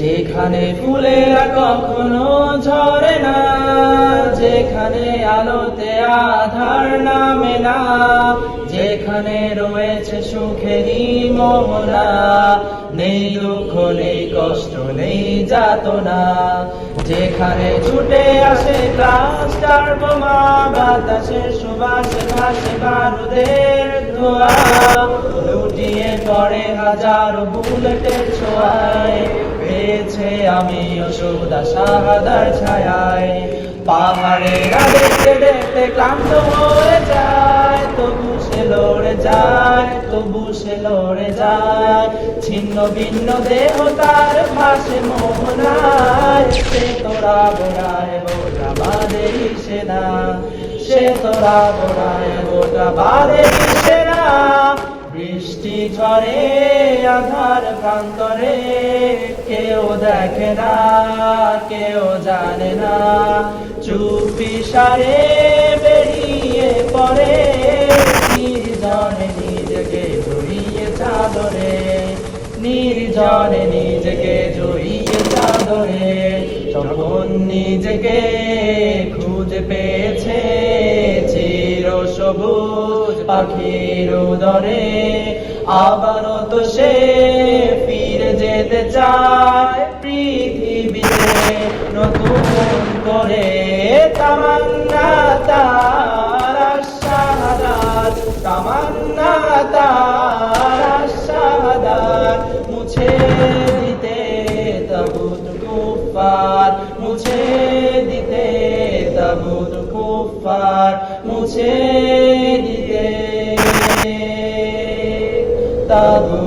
যেখানে ফুলেরা কখনো ঝরে না, যেখানে আলোতে আধার নামে না, যেখানে রয়েছে সুখেরই মোহনা নেই দুঃখ, নেই কষ্ট, নেই যাতনা। যেখানে ছুটে আসে ক্লাস্টার বোমা, বাতাসে সুবাসে ভাসে বারুদের লুটিয়ে হাজারো বুলেটের পেয়েছে আমি পাহাড়েরা দেখতে দেখতে ক্লান্ত হয়ে যায়, তবু সে লড়ে যায়, তবু সে লড়ে যায়। ছিন্ন ভিন্ন দেহ তার ভাসে মোহনায়। সে তোরা বোড়ায় গোটা বাদেরই সেনা সে তোরা বোড়ায় বাদেরই সেনা ঝরে আধার প্রান্তরে কেউ দেখে না, কেউ জানে না। চুপি সারে বেরিয়ে পড়ে, নির্জনে নিজেকে জড়িয়ে চাদরে। নির্জনে নিজেকে জড়িয়ে চাদরে, যখন নিজেকে খুঁজে পেয়েছে চির সবুজ পাখির উদরে আবারও তো সে ফিরে যেতে চায় পৃথিবীতে। নতুন করে তামান্না তার শাহাদাত তামান্না তার শাহাদাত মুছে দিতে তাবুত কুফার মুছে দিতে তাবুত কুফার মুছে estado